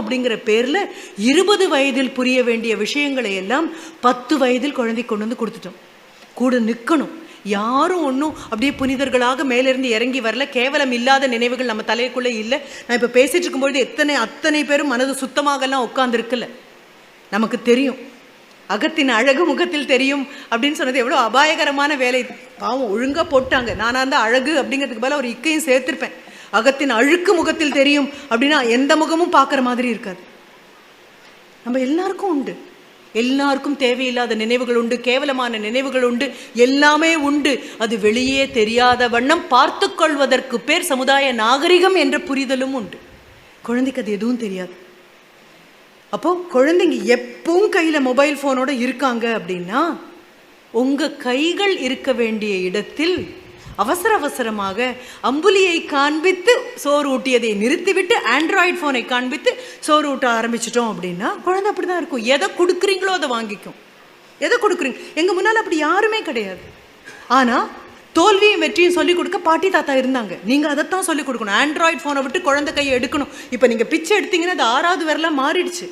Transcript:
அப்படிங்கிற பேர்ல இருபது வயதில் புரிய வேண்டிய விஷயங்களை எல்லாம் பத்து வயதில் குழந்தை கொண்டு வந்து கொடுத்துட்டோம். கூட நிற்கணும் யாரும் ஒன்றும் அப்படியே புனிதர்களாக மேலிருந்து இறங்கி வரல. கேவலம் இல்லாத நினைவுகள் நம்ம தலைக்குள்ளே இல்லை. நான் இப்போ பேசிட்டு இருக்கும்பொழுது எத்தனை அத்தனை பேரும் மனது சுத்தமாகலாம் உட்காந்துருக்குல்ல நமக்கு தெரியும். அகத்தின் அழகு முகத்தில் தெரியும் அப்படின்னு சொன்னது எவ்வளோ அபாயகரமான வேலை. பாவம் ஒழுங்காக போட்டாங்க. நானாக இருந்தால் அழகு அப்படிங்கிறதுக்கு பதிலா ஒரு இக்கையும் சேர்த்துருப்பேன். அகத்தின் அழுக்கு முகத்தில் தெரியும் அப்படின்னா எந்த முகமும் பார்க்குற மாதிரி இருக்காது. நம்ம எல்லாருக்கும் உண்டு. எல்லாருக்கும் தேவையில்லாத நினைவுகள் உண்டு கேவலமான நினைவுகள் உண்டு எல்லாமே உண்டு. அது வெளியே தெரியாத வண்ணம் பார்த்து கொள்வதற்கு பேர் சமுதாய நாகரிகம் என்ற புரிதலும் உண்டு. குழந்தைக்கு அது எதுவும் தெரியாது. அப்போ குழந்தைங்க எப்பவும் கையில் மொபைல் ஃபோனோட இருக்காங்க அப்படின்னா உங்க கைகள் இருக்க வேண்டிய இடத்தில் அவசர அவசரமாக அம்புலியை காண்பித்து சோறு ஊட்டியதை நிறுத்திவிட்டு ஆண்ட்ராய்டு ஃபோனை காண்பித்து சோறு ஊட்ட ஆரம்பிச்சிட்டோம் அப்படின்னா குழந்தை அப்படி தான் இருக்கும். எதை கொடுக்குறீங்களோ அதை வாங்கிக்கும். எதை கொடுக்குறீங்க? எங்கள் முன்னால் அப்படி யாருமே கிடையாது. ஆனால் தோல்வியும் வெற்றியும் சொல்லிக் கொடுக்க பாட்டி தாத்தா இருந்தாங்க. நீங்கள் அதைத்தான் சொல்லிக் கொடுக்கணும். ஆண்ட்ராய்டு ஃபோனை விட்டு குழந்தை கையை எடுக்கணும். இப்போ நீங்கள் பிச்சை எடுத்தீங்கன்னா அது ஆறாவது வரலாம் மாறிடுச்சு.